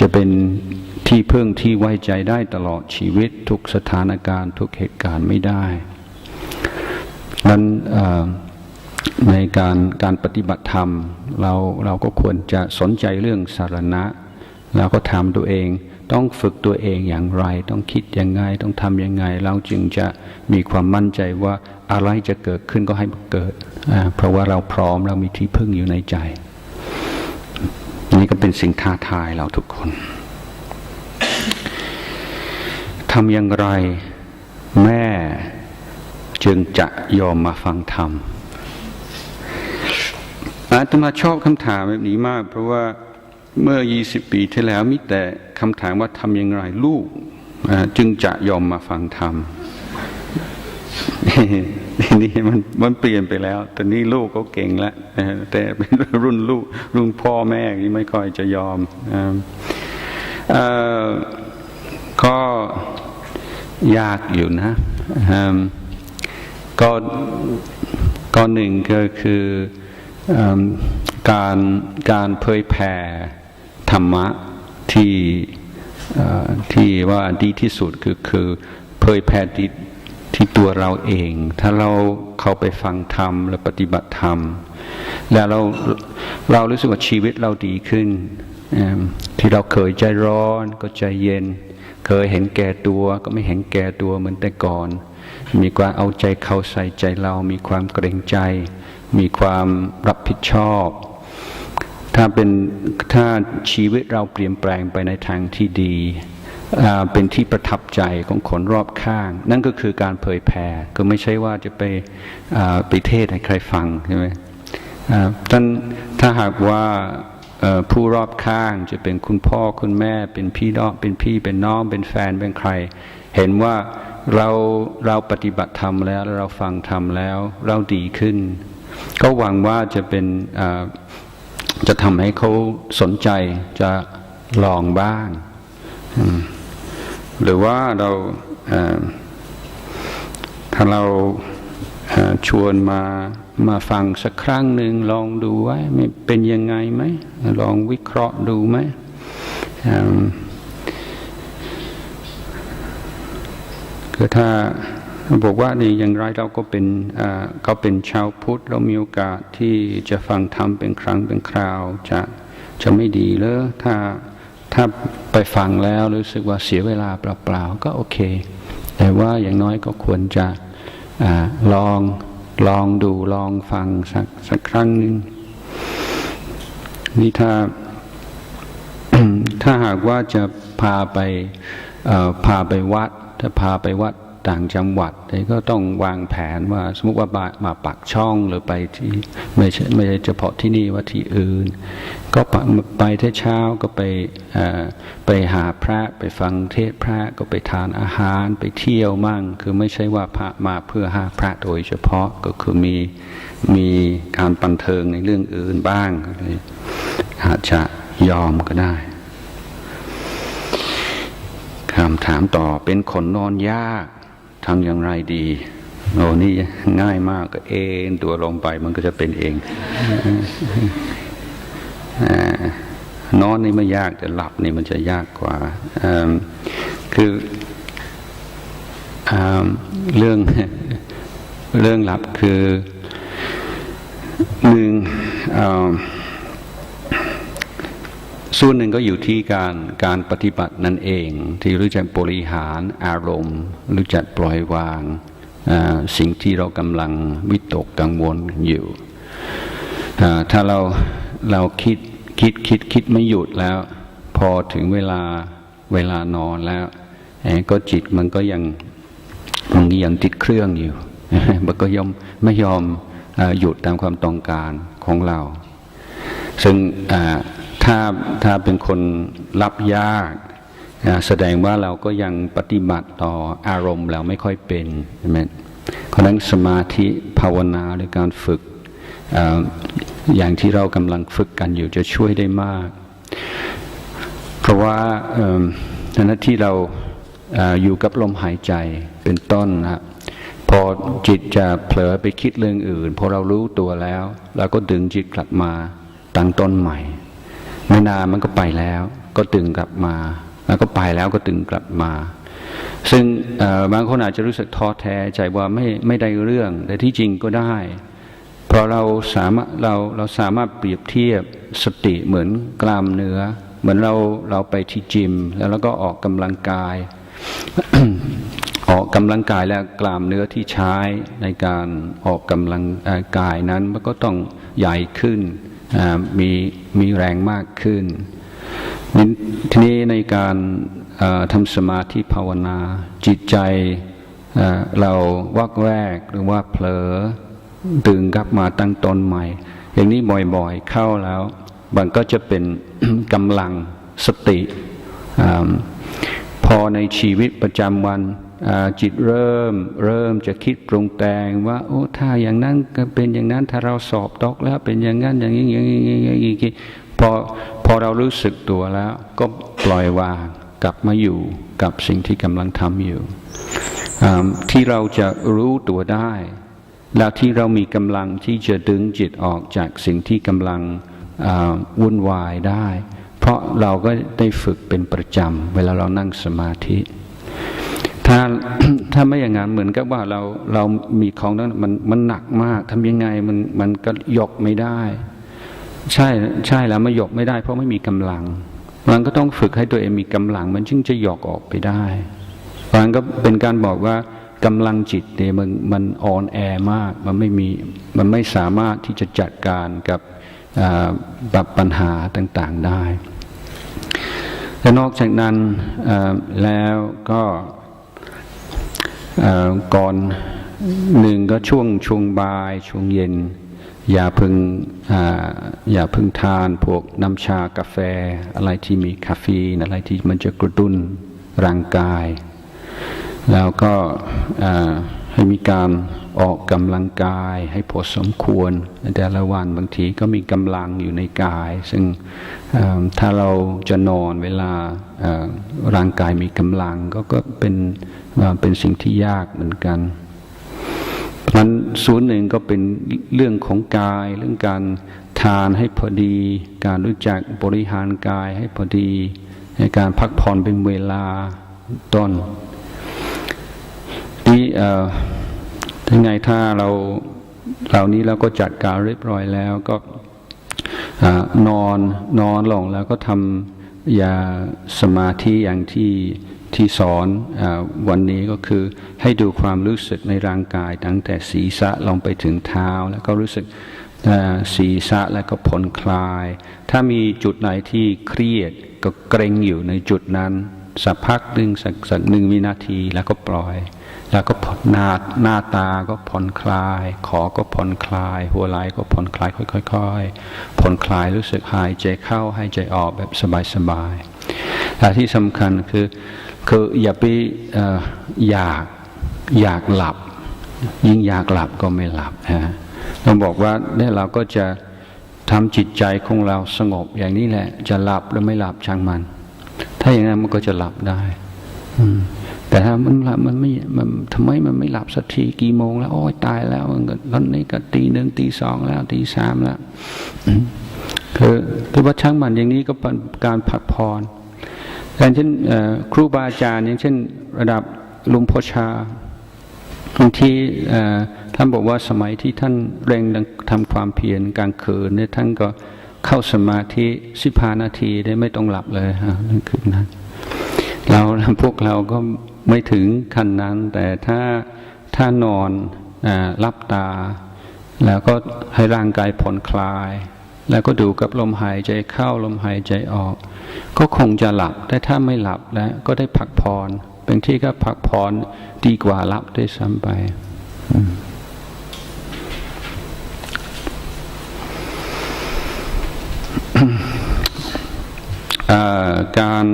จะเป็นที่พึ่งที่ไว้ใจได้ตลอดชีวิตทุกสถานการณ์ ทุกเหตุการณ์ไม่ได้นั้นในการการปฏิบัติธรรมเราเราก็ควรจะสนใจเรื่องสารณะ เราก็ถามตัวเองต้องฝึกตัวเองอย่างไร ต้องคิดยังไง ต้องทำยังไง เราจึงจะมีความมั่นใจว่าอะไรจะเกิดขึ้นก็ให้มันเกิด เพราะว่าเราพร้อมเรามีที่พึ่งอยู่ในใจ นี่ก็เป็นสิ่งท้าทายเราทุกคนทำอย่างไร แม่จึงจะยอมมาฟังธรรมอาตมาชอบคำถามแบบนี้มาก เพราะว่าเมื่อ 20 ปีที่แล้วมีแต่คำถามว่าทำอย่างไรลูกจึงจะยอมมาฟังธรรม นี่มันมันเปลี่ยนไปแล้ว ตอนนี้ลูกก็เก่งแล้วนะฮะแต่เป็นรุ่นลูกรุ่นพ่อแม่นี่ไม่ค่อยจะยอมอก็ยากอยู่นะก็ก็หนึ่งก็คืออการการเผยแผ่ธรรมะที่ที่ว่าดีที่สุดคือคือเผยแผ่ ที่ตัวเราเอง ถ้าเราเข้าไปฟังธรรมและปฏิบัติธรรม แล้วเราเรารู้สึกว่าชีวิตเราดีขึ้น ที่เราเคยใจร้อนก็ใจเย็น เคยเห็นแก่ตัวก็ไม่เห็นแก่ตัวเหมือนแต่ก่อน มีความเอาใจเขาใส่ใจเรา มีความเกรงใจ มีความรับผิดชอบ ถ้าเป็นถ้าชีวิตเราเปลี่ยนแปลงไปในทางที่ดี เป็นที่ประทับใจของคนรอบข้าง นั่นก็คือการเผยแผ่ก็ไม่ใช่ว่าจะไปไปเทศให้ใครฟังใช่ไหมท่านถ้าหากว่าผู้รอบข้างจะเป็นคุณพ่อคุณแม่เป็นพี่น้องเป็นพี่เป็นน้องเป็นแฟนเป็นใคร เห็นว่าเราเราปฏิบัติธรรมแล้วเราฟังธรรมแล้ว เราดีขึ้น ก็หวังว่าจะเป็นจะทำให้เขาสนใจจะลองบ้าง หรือว่าเราถ้าเราชวนมามาฟังสักครั้งหนึ่งลองดูว่าเป็นยังไงไหมลองวิเคราะห์ดูไหมคือถ้าบอกว่านี่อย่างไรเราก็เป็นอ่าก็เป็นชาวพุทธ เรามีโอกาสที่จะฟังธรรมเป็นครั้งเป็นคราว จะจะไม่ดีเลยถ้าถ้า ไปฟังแล้วรู้สึกว่าเสียเวลาเปล่าๆก็โอเค แต่ว่าอย่างน้อยก็ควรจะอลองลองดูลองฟังสักสักครั้งหนึ่งนี่ถ้าถ้าหากว่าจะพาไปพาไปวัด ถ้าพาไปวัด ต่างจังหวัดก็ต้องวางแผนว่าสมมติว่ามามาปักช่องหรือไปที่ไม่ใช่ไม่ใช่เฉพาะที่นี่ว่าที่อื่น ก็ไปไปที่เช้าก็ไปไปหาพระไปฟังเทศพระก็ไปทานอาหารไปเที่ยวมั่ง คือไม่ใช่ว่าพระมาเพื่อหาพระโดยเฉพาะก็คือมีมีการบันเทิงในเรื่องอื่นบ้างอาจจะยอมก็ได้คำถามต่อเป็นคนนอนยาก ทำอย่างไรดีโอ้นี่ง่ายมากก็เอนตัวลงไปมันก็จะเป็นเองอนอนนี่ไม่ยากแต่หลับนี่มันจะยากกว่าคืออเรื่องเรื่องหลับคือหนึ่งอ ส่วนหนึ่งก็อยู่ที่การการปฏิบัตินั่นเอง ที่รู้จักบริหารอารมณ์ รู้จักปล่อยวางสิ่งที่เรากำลังวิตกกังวลอยู่ถ้าเราเราคิดคิดคิดคิดไม่หยุดแล้ว พอถึงเวลาเวลานอนแล้วก็จิตมันก็ยังมันยังติดเครื่องอยู่ มันก็ยอมไม่ยอมอหยุดตามความต้องการของเรา ซึ่งอ ถ้าถ้าเป็นคนรับยากแสดงว่าเราก็ยังปฏิบัติต่ออารมณ์เราไม่ค่อยเป็นใช่ไหมเพราะฉะนั้นสมาธิภาวนาหรือการฝึกออย่างที่เรากำลังฝึกกันอยู่จะช่วยได้มาก เพราะว่าเอิ่มในหน้าที่เราออยู่กับลมหายใจเป็นต้นนะพอจิตจะเผลอไปคิดเรื่องอื่น พอเรารู้ตัวแล้ว เราก็ดึงจิตกลับมาตั้งต้นใหม่ ไม่นานมันก็ไปแล้ว ก็ดึงกลับมา แล้วก็ไปแล้วก็ดึงกลับมา ซึ่งบางคนอาจจะรู้สึกท้อแท้ใจว่าไม่ไม่ได้เรื่อง แต่ที่จริงก็ได้ เพราะเราสามารถเราเราสามารถเปรียบเทียบสติเหมือนกล้ามเนื้อ เหมือนเราเราไปที่จิม แล้วเราก็ออกกำลังกายออกกำลังกายและกล้ามเนื้อที่ใช้ในการออกกำลังกายนั้นมันก็ต้องใหญ่ขึ้น มีมีแรงมากขึ้นทีนี้ในการทำสมาธิภาวนา จิตใจเราวักแวกหรือว่าเผลอตื่นกลับมาตั้งตนใหม่ อย่างนี้บ่อยๆเข้าแล้วมันก็จะเป็นกำลังสติอพอในชีวิตประจำวัน จิตเริ่มเริ่มจะคิดปรุงแต่งว่า โอ้ถ้าอย่างนั้นก็เป็นอย่างนั้นถ้าเราสอบตกแล้วเป็นอย่างนั้นอย่างนี้อย่างนี้อย่างนี้อย่างนี้พอพอเรารู้สึกตัวแล้ว ก็ปล่อยวางกลับมาอยู่กับสิ่งที่กำลังทำอยู่ที่เราจะรู้ตัวได้ แล้วที่เรามีกำลังที่จะดึงจิตออกจากสิ่งที่กำลังวุ่นวายได้ เพราะเราก็ได้ฝึกเป็นประจำเวลาเรานั่งสมาธิ ถ้าถ้าไม่อย่างนั้นเหมือนกับว่าเราเรามีของนั้นมันมันหนักมากทำยังไงมันมันก็ยกไม่ได้ ใช่ใช่แล้วไม่ยกไม่ได้ เพราะไม่มีกำลังมันก็ต้องฝึกให้ตัวเองมีกำลัง มันจึงจะยกออกไปได้มันก็เป็นการบอกว่ากำลังจิตเนี่ยมันมันอ่อนแอมาก มันไม่มีมันไม่สามารถที่จะจัดการกับแบบปัญหาต่างๆได้และนอกจากนั้นแล้วก็ ก่อนหนึ่งก็ช่วงช่วงบ่ายช่วงเย็น อย่าพึงออย่าพึงทานพวกน้ำชากาแฟ อะไรที่มีคาเฟอีนอะไรที่มันจะกระตุ้นร่างกาย แล้วก็ ให้มีการออกกำลังกายให้พอสมควรแต่ละวันบางทีก็มีกำลังอยู่ในกาย ซึ่งถ้าเราจะนอนเวลาร่างกายมีกำลังก็ก็เป็นเอ่อเป็นสิ่งที่ยากเหมือนกันเพราะฉะนั้นส่วนหนึ่งก็เป็นเรื่องของกาย เรื่องการทานให้พอดี การรู้จักบริหารกายให้พอดี ในการพักผ่อนเป็นเวลาต้น นี่เอ่อถึงไงถ้าเราเหล่านี้เราก็จัดการเรียบร้อยแล้วก็นอนนอนลงแล้วก็ทำยาสมาธิอย่างที่ที่สอนอวันนี้ก็คือให้ดูความรู้สึกในร่างกาย ตั้งแต่ศีรษะลงไปถึงเท้า แล้วก็รู้สึกศีรษะแล้วก็ผ่อนคลาย ถ้ามีจุดไหนที่เครียดก็เกรงอยู่ในจุดนั้น สักพักหนึ่งสักสักหนึ่งวินาทีแล้วก็ปล่อย แล้วก็หน้าหน้าตาก็ผ่อนคลาย ขอก็ผ่อนคลาย หัวไหล่ก็ผ่อนคลายค่อยๆผ่อนคลายรู้สึกหายใจเข้าหายใจออกแบบสบายๆแต่ที่สำคัญคือคืออย่าไปอออยากอยากหลับ ยิ่งอยากหลับก็ไม่หลับนะเราบอกว่าเนี่ยเราก็จะทำจิตใจของเราสงบอย่างนี้แหละ จะหลับหรือไม่หลับช่างมัน ถ้าอย่างนั้นมันก็จะหลับได้ อืม แต่ถ้ามันหลับมันไม่มันทำไมมันไม่หลับสักทีกี่โมงแล้วโอ้ยตายแล้วมันก็ตอนนี้ก็ตีหนึ่งตีสองแล้วตีสามแล้วคือคือว่าช่างมันอย่างนี้ก็เป็นการพักผ่อนอย่างเช่นครูบาอาจารย์อย่างเช่น ระดับลุงพชาบางทีเอ่อท่านบอกว่าสมัยที่ท่านเร่งทำความเพียรกลางคืนเนี่ยท่านก็เข้าสมาธิสิบานาทีได้ไม่ต้องหลับเลยฮะนั่นคือนั้น เราพวกเราก็ไม่ถึงขั้นนั้น แต่ถ้าถ้านอนอรับตา แล้วก็ให้ร่างกายผ่อนคลาย แล้วก็ดูกับลมหายใจเข้าลมหายใจออก ก็คงจะหลับแต่ถ้าไม่หลับแล้วก็ได้พักผ่อนเป็นที่ก็พักผ่อนดีกว่าหลับได้วยซ้ำไปการ